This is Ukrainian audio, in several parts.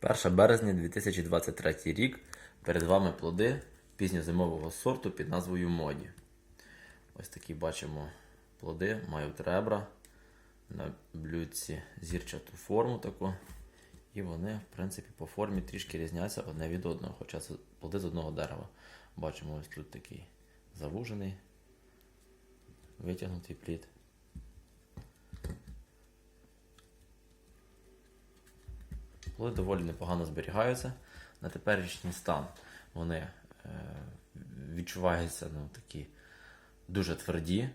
1 березня 2023 рік. Перед вами плоди пізньозимового сорту під назвою Моді. Ось такі бачимо плоди, мають ребра на блюдці зірчату форму таку. І вони, в принципі, по формі трішки різняться одне від одного, хоча це плоди з одного дерева. Бачимо ось тут такий завужений, витягнутий плід. Плоди доволі непогано зберігаються. На теперішній стан вони е, відчуваються ну, такі дуже тверді.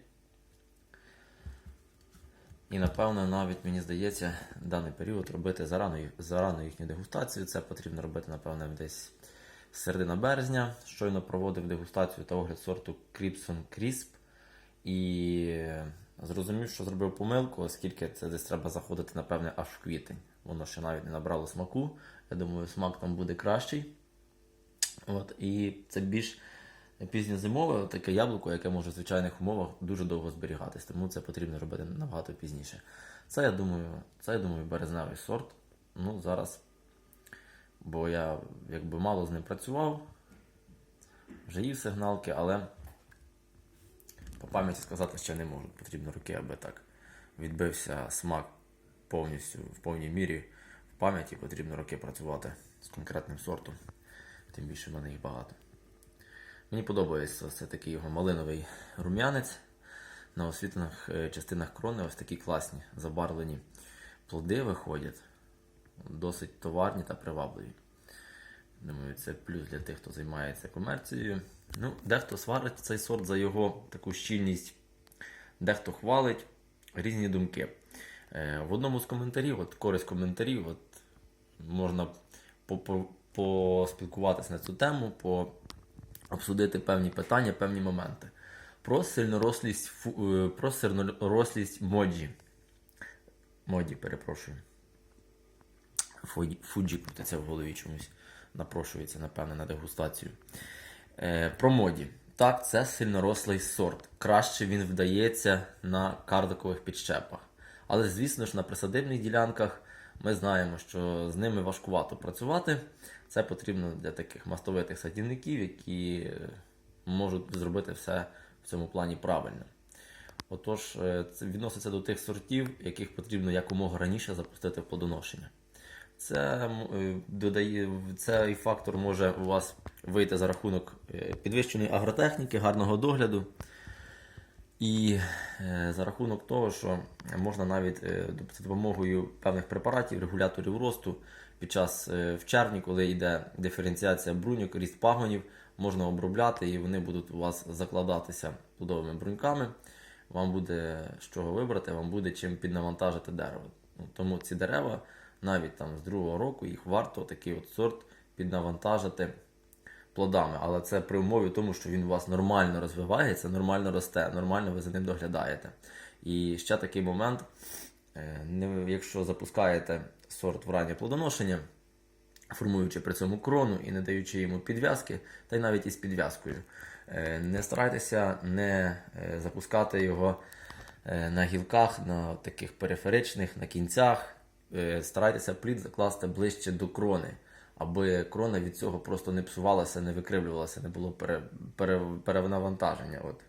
І напевно, навіть мені здається, даний період робити зарано, зарано їхню дегустацію. Це потрібно робити, напевно, десь середина березня. Щойно проводив дегустацію та огляд сорту Crimson Crisp. І зрозумів, що зробив помилку, оскільки це десь треба заходити, напевне, аж в квітень. Воно ще навіть не набрало смаку. Я думаю, смак там буде кращий. От, і це більш пізньозимове таке яблуко, яке може в звичайних умовах дуже довго зберігатись, тому це потрібно робити набагато пізніше. Це, я думаю, це, я думаю, березневий сорт. Ну, зараз, бо я якби мало з ним працював, вже їв сигналки, але по пам'яті сказати ще не можу. Потрібно роки, аби так відбився смак повністю в повній мірі в пам'яті. Потрібно роки працювати з конкретним сортом. Тим більше в мене їх багато. Мені подобається ось такий його малиновий рум'янець. На освітлених е, частинах крони ось такі класні забарвлені плоди виходять. Досить товарні та привабливі. Думаю, це плюс для тих, хто займається комерцією. Ну, дехто сварить цей сорт за його таку щільність, дехто хвалить різні думки. Е, В одному з коментарів, от користь коментарів, от можна по- по- поспілкуватися на цю тему, по обсудити певні питання, певні моменти. Про сильнорослість, е, про сильнорослість моджі. Моді, перепрошую. Фуджі, крутиться в голові чомусь. Напрошується, напевне, на дегустацію. Е, про моді. Так, це сильнорослий сорт. Краще він вдається на карликових підщепах. Але, звісно ж, на присадибних ділянках ми знаємо, що з ними важкувато працювати. Це потрібно для таких мастовитих садівників, які е, можуть зробити все в цьому плані правильно. Отож, е, це відноситься до тих сортів, яких потрібно якомога раніше запустити в плодоношення. Це е, додає цей фактор може у вас вийти за рахунок е, підвищеної агротехніки, гарного догляду. І е, за рахунок того, що можна навіть за допомогою певних препаратів, регуляторів росту під час в червні, коли йде диференціація бруньок, ріст пагонів, можна обробляти і вони будуть у вас закладатися плодовими бруньками. Вам буде з чого вибрати, вам буде чим піднавантажити дерево. Тому ці дерева навіть там з другого року їх варто такий от сорт піднавантажити плодами, але це при умові тому, що він у вас нормально розвивається, нормально росте, нормально ви за ним доглядаєте. І ще такий момент, е, якщо запускаєте сорт в раннє плодоношення, формуючи при цьому крону і не даючи йому підв'язки, та й навіть із підв'язкою, е, не старайтеся не е, запускати його на гілках, на таких периферичних, на кінцях. Е, Старайтеся плід закласти ближче до крони, аби крона від цього просто не псувалася, не викривлювалася, не було пере, пере, перенавантаження, от,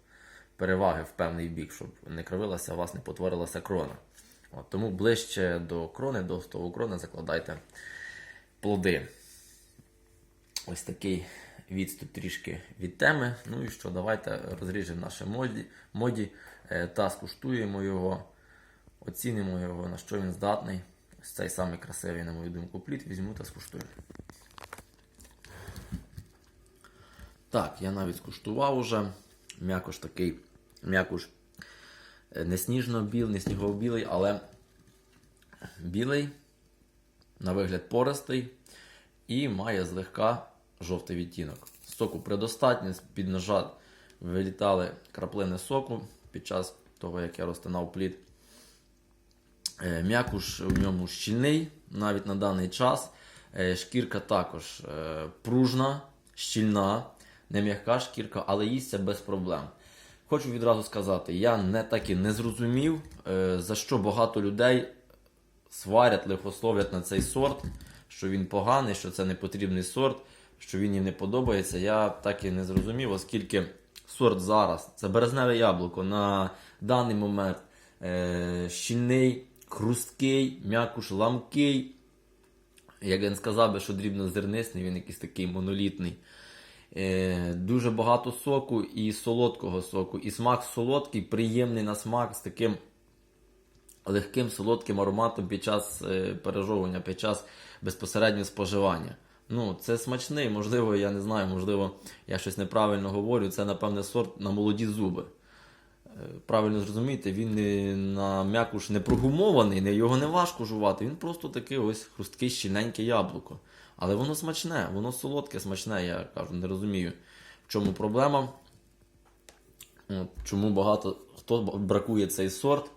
переваги в певний бік, щоб не кривилася, у вас не потворилася крона. От, тому ближче до крони, до стову крони закладайте плоди. Ось такий відступ трішки від теми. Ну і що, давайте розріжемо наше моді, моді е, та скуштуємо його, оцінимо його, на що він здатний. Цей самий красивий, на мою думку, плід візьму та скуштую. Так, я навіть скуштував уже. М'якош такий, м'якош е, не сніжно-білий, не снігово-білий, але білий, на вигляд пористий і має злегка жовтий відтінок. Соку предостатньо, з-під ножа вилітали краплини соку під час того, як я розтинав плід. Е, М'якуш в ньому щільний навіть на даний час. Е, Шкірка також е, пружна, щільна, не м'яка шкірка, але їсться без проблем. Хочу відразу сказати, я не так і не зрозумів, за що багато людей сварять, лихословлять на цей сорт. що він поганий, що це не потрібний сорт, що він їм не подобається. Я так і не зрозумів, оскільки сорт зараз це березневе яблуко на даний момент щільний, хрусткий, м'якуш ламкий. Як не сказав би, що дрібнозернисний, він якийсь такий монолітний. Е, дуже багато соку і солодкого соку. І смак солодкий, приємний на смак з таким легким солодким ароматом під час е, пережовування, під час безпосереднього споживання. Ну, це смачний, можливо, я не знаю, можливо, я щось неправильно говорю. Це, напевне, сорт на молоді зуби. Правильно зрозумієте, він не на м'якуш не прогумований, не, його не важко жувати. Він просто таке ось хрустке, щільненьке яблуко. Але воно смачне, воно солодке, смачне, я кажу, не розумію, в чому проблема. От, чому багато хто бракує цей сорт.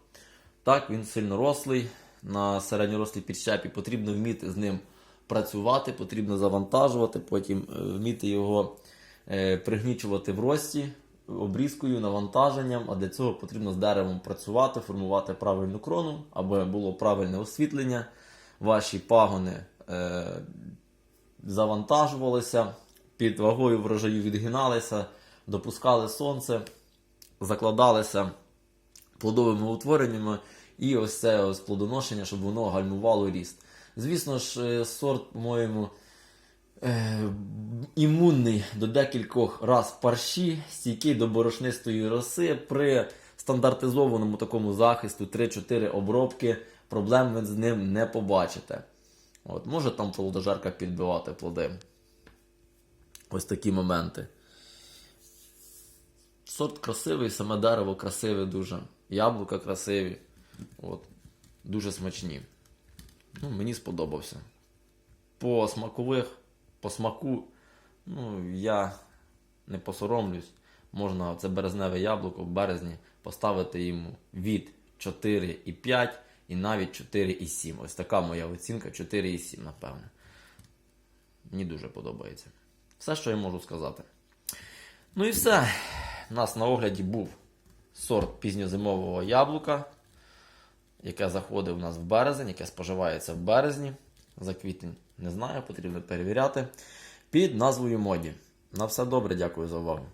Так, він сильно рослий, на середньорослій підщепі потрібно вміти з ним працювати, потрібно завантажувати, потім е, вміти його е, пригнічувати в рості обрізкою, навантаженням, а для цього потрібно з деревом працювати, формувати правильну крону, аби було правильне освітлення, ваші пагони е, завантажувалися, під вагою врожаю відгиналися, допускали сонце, закладалися плодовими утвореннями, і ось це ось плодоношення, щоб воно гальмувало ріст. Звісно ж, е, сорт, по-моєму, е, імунний до декількох раз парші, стійкий до борошнистої роси. При стандартизованому такому захисту 3-4 обробки проблем ви з ним не побачите. От, може там плодожерка підбивати плоди. Ось такі моменти. Сорт красивий, саме дерево красиве дуже. Яблука красиві. От. Дуже смачні. Ну, мені сподобався. По смакових, по смаку, ну, я не посоромлюсь. Можна це березневе яблуко в березні поставити йому від 4,5 і навіть 4,7. Ось така моя оцінка 4,7, напевне. Мені дуже подобається. Все, що я можу сказати. Ну і все. У нас на огляді був сорт пізньозимового яблука, яке заходить у нас в березень, яке споживається в березні. За квітень не знаю, потрібно перевіряти. Під назвою моді. На все добре, дякую за увагу.